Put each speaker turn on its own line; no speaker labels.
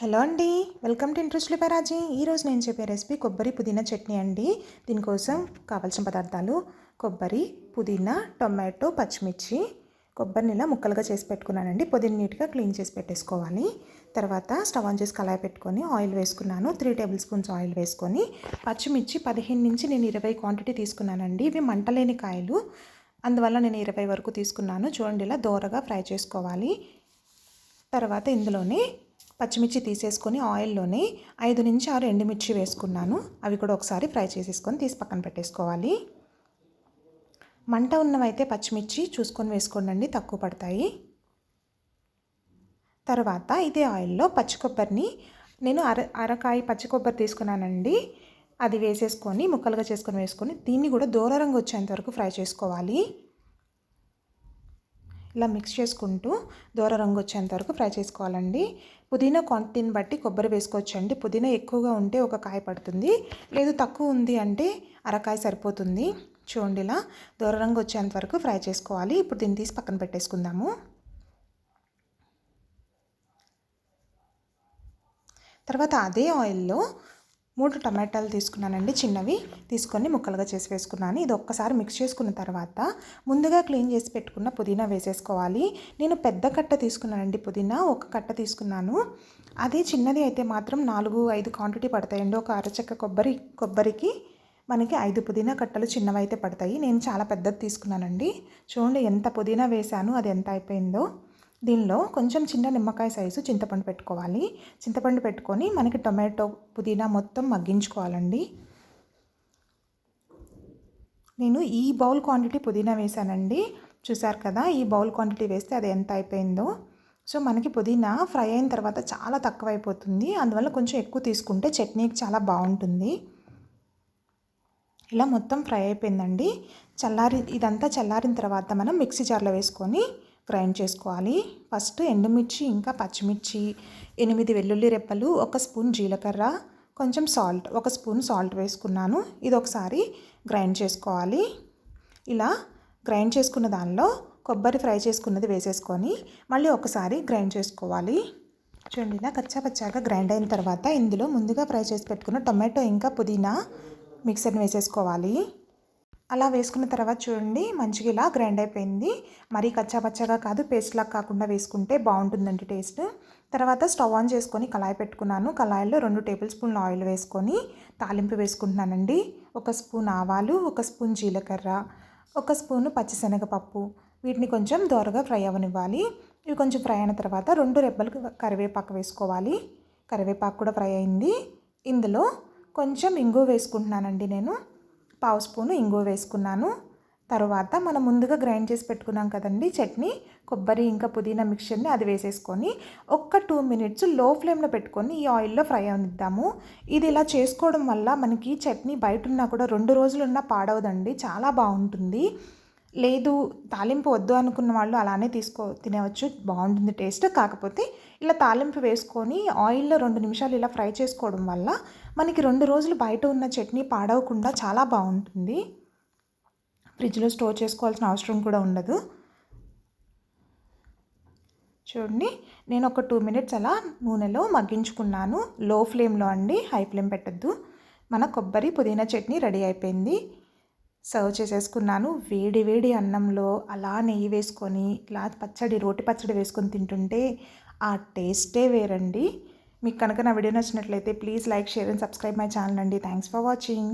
Hello అండి. Welcome to interest లిపరాజీ ఈరోజు నేను చెప్పే రెసిపీ కొబ్బరి పుదీనా చట్నీ అండి. దీనికోసం కావాల్సిన పదార్థాలు కొబ్బరి పుదీనా టొమాటో పచ్చిమిర్చి కొబ్బరిని ఇలా ముక్కలుగా చేసి పెట్టుకున్నానండి. పుదీన నీట్గా క్లీన్ చేసి పెట్టేసుకోవాలి. తర్వాత స్టవ్ ఆన్ చేసి కళాయి పెట్టుకొని ఆయిల్ వేసుకున్నాను. త్రీ టేబుల్ స్పూన్స్ ఆయిల్ వేసుకొని పచ్చిమిర్చి పదిహేను నుంచి నేను ఇరవై క్వాంటిటీ తీసుకున్నానండి. ఇవి మంటలేని కాయలు. అందువల్ల నేను ఇరవై వరకు తీసుకున్నాను. చూడండి ఇలా దోరగా ఫ్రై చేసుకోవాలి. తర్వాత ఇందులోనే పచ్చిమిర్చి తీసేసుకొని ఆయిల్లోనే ఐదు నుంచి ఆరు ఎండుమిర్చి వేసుకున్నాను. అవి కూడా ఒకసారి ఫ్రై చేసేసుకొని తీసి పక్కన పెట్టేసుకోవాలి. మంట ఉన్నవైతే పచ్చిమిర్చి చూసుకొని వేసుకోండి తక్కువ పడతాయి. తర్వాత ఇదే ఆయిల్లో పచ్చి కొబ్బరిని నేను అర అరకాయ పచ్చి కొబ్బరి తీసుకున్నానండి. అది వేసేసుకొని ముక్కలుగా చేసుకొని వేసుకొని దీన్ని కూడా దూర రంగు వచ్చేంత వరకు ఫ్రై చేసుకోవాలి. ఇలా మిక్స్ చేసుకుంటూ దూర రంగు వచ్చేంత వరకు ఫ్రై చేసుకోవాలండి. పుదీనా క్వాంటిటీని బట్టి కొబ్బరి వేసుకోవచ్చండి. పుదీనా ఎక్కువగా ఉంటే ఒక కాయ పడుతుంది. లేదు తక్కువ ఉంది అంటే అరకాయ సరిపోతుంది. చూడండి ఇలా దూర రంగు వచ్చేంత వరకు ఫ్రై చేసుకోవాలి. ఇప్పుడు దీన్ని తీసి పక్కన పెట్టేసుకుందాము. తర్వాత అదే ఆయిల్లో మూడు టమాటాలు తీసుకున్నానండి చిన్నవి. తీసుకొని ముక్కలుగా చేసి వేసుకున్నాను. ఇది ఒక్కసారి మిక్స్ చేసుకున్న తర్వాత ముందుగా క్లీన్ చేసి పెట్టుకున్న పుదీనా వేసేసుకోవాలి. నేను పెద్ద కట్ట తీసుకున్నానండి పుదీనా ఒక కట్ట తీసుకున్నాను. అదే చిన్నది అయితే మాత్రం నాలుగు ఐదు క్వాంటిటీ పడతాయండి. ఒక అరచక్క కొబ్బరి కొబ్బరికి మనకి ఐదు పుదీనా కట్టలు చిన్నవి అయితే పడతాయి. నేను చాలా పెద్దది తీసుకున్నానండి. చూడండి ఎంత పుదీనా వేశాను అది ఎంత అయిపోయిందో. దీనిలో కొంచెం చిన్న నిమ్మకాయ సైజు చింతపండు పెట్టుకోవాలి. చింతపండు పెట్టుకొని మనకి టొమాటో పుదీనా మొత్తం మగ్గించుకోవాలండి. నేను ఈ బౌల్ క్వాంటిటీ పుదీనా వేసానండి. చూసారు కదా ఈ బౌల్ క్వాంటిటీ వేస్తే అది ఎంత అయిపోయిందో. సో మనకి పుదీనా ఫ్రై అయిన తర్వాత చాలా తక్కువ అయిపోతుంది అందువల్ల కొంచెం ఎక్కువ తీసుకుంటే చట్నీకి చాలా బాగుంటుంది. ఇలా మొత్తం ఫ్రై అయిపోయిందండి. చల్లారి ఇదంతా చల్లారిన తర్వాత మనం మిక్సీ జార్లో వేసుకొని గ్రైండ్ చేసుకోవాలి. ఫస్ట్ ఎండుమిర్చి ఇంకా పచ్చిమిర్చి ఎనిమిది వెల్లుల్లి రెప్పలు ఒక స్పూన్ జీలకర్ర కొంచెం సాల్ట్ ఒక స్పూన్ సాల్ట్ వేసుకున్నాను. ఇది ఒకసారి గ్రైండ్ చేసుకోవాలి. ఇలా గ్రైండ్ చేసుకున్న దానిలో కొబ్బరి ఫ్రై చేసుకున్నది వేసేసుకొని మళ్ళీ ఒకసారి గ్రైండ్ చేసుకోవాలి. చూడండి ఇలా కచ్చాపచ్చాగా గ్రైండ్ అయిన తర్వాత ఇందులో ముందుగా ఫ్రై చేసి పెట్టుకున్న టొమాటో ఇంకా పుదీనా మిక్సర్ని వేసేసుకోవాలి. అలా వేసుకున్న తర్వాత చూడండి మంచిగా ఇలా గ్రైండ్ అయిపోయింది. మరీ కచ్చాపచ్చగా కాదు పేస్ట్లా కాకుండా వేసుకుంటే బాగుంటుందండి టేస్ట్. తర్వాత స్టవ్ ఆన్ చేసుకొని కళాయి పెట్టుకున్నాను. కళాయిలో రెండు టేబుల్ స్పూన్లు ఆయిల్ వేసుకొని తాలింపు వేసుకుంటున్నానండి. ఒక స్పూన్ ఆవాలు ఒక స్పూన్ జీలకర్ర ఒక స్పూను పచ్చిశనగపప్పు. వీటిని కొంచెం దోరగా ఫ్రై అవ్వనివ్వాలి ఇవి కొంచెం ఫ్రై అయిన తర్వాత రెండు రెబ్బలు కరివేపాకు వేసుకోవాలి. కరివేపాకు కూడా ఫ్రై అయింది. ఇందులో కొంచెం ఇంగు వేసుకుంటున్నానండి నేను. పావు స్పూను ఇంగువ వేసుకున్నాను. తర్వాత మనం ముందుగా గ్రైండ్ చేసి పెట్టుకున్నాం కదండి చట్నీ. కొబ్బరి ఇంకా పుదీనా మిక్చర్ని అది వేసేసుకొని ఒక్క టూ మినిట్స్లో ఫ్లేమ్లో పెట్టుకొని ఈ ఆయిల్లో ఫ్రై అవనిద్దాము. ఇది ఇలా చేసుకోవడం వల్ల మనకి చట్నీ బయట ఉన్నా కూడా రెండు రోజులున్నా పాడవదండి. చాలా బాగుంటుంది. లేదు తాలింపు వద్దు అనుకున్న వాళ్ళు అలానే తీసుకో తినవచ్చు బాగుంటుంది టేస్ట్. కాకపోతే ఇలా తాలింపు వేసుకొని ఆయిల్లో రెండు నిమిషాలు ఇలా ఫ్రై చేసుకోవడం వల్ల మనకి రెండు రోజులు బయట ఉన్న చట్నీ పాడవకుండా చాలా బాగుంటుంది. ఫ్రిడ్జ్లో స్టోర్ చేసుకోవాల్సిన అవసరం కూడా ఉండదు. చూడండి నేను ఒక టూ మినిట్స్ అలా నూనెలో మగ్గించుకున్నాను. లో ఫ్లేమ్లో అండి హై ఫ్లేమ్ పెట్టద్దు. మన కొబ్బరి పుదీనా చట్నీ రెడీ అయిపోయింది. సర్వ్ చేసేసుకున్నాను. వేడి వేడి అన్నంలో అలా నెయ్యి వేసుకొని ఇలా పచ్చడి రోటి పచ్చడి వేసుకొని తింటుంటే ఆ టేస్టే వేరండి. మీకు కనుక నా వీడియో నచ్చినట్లయితే please like share and subscribe my channel అండి. Thanks for watching.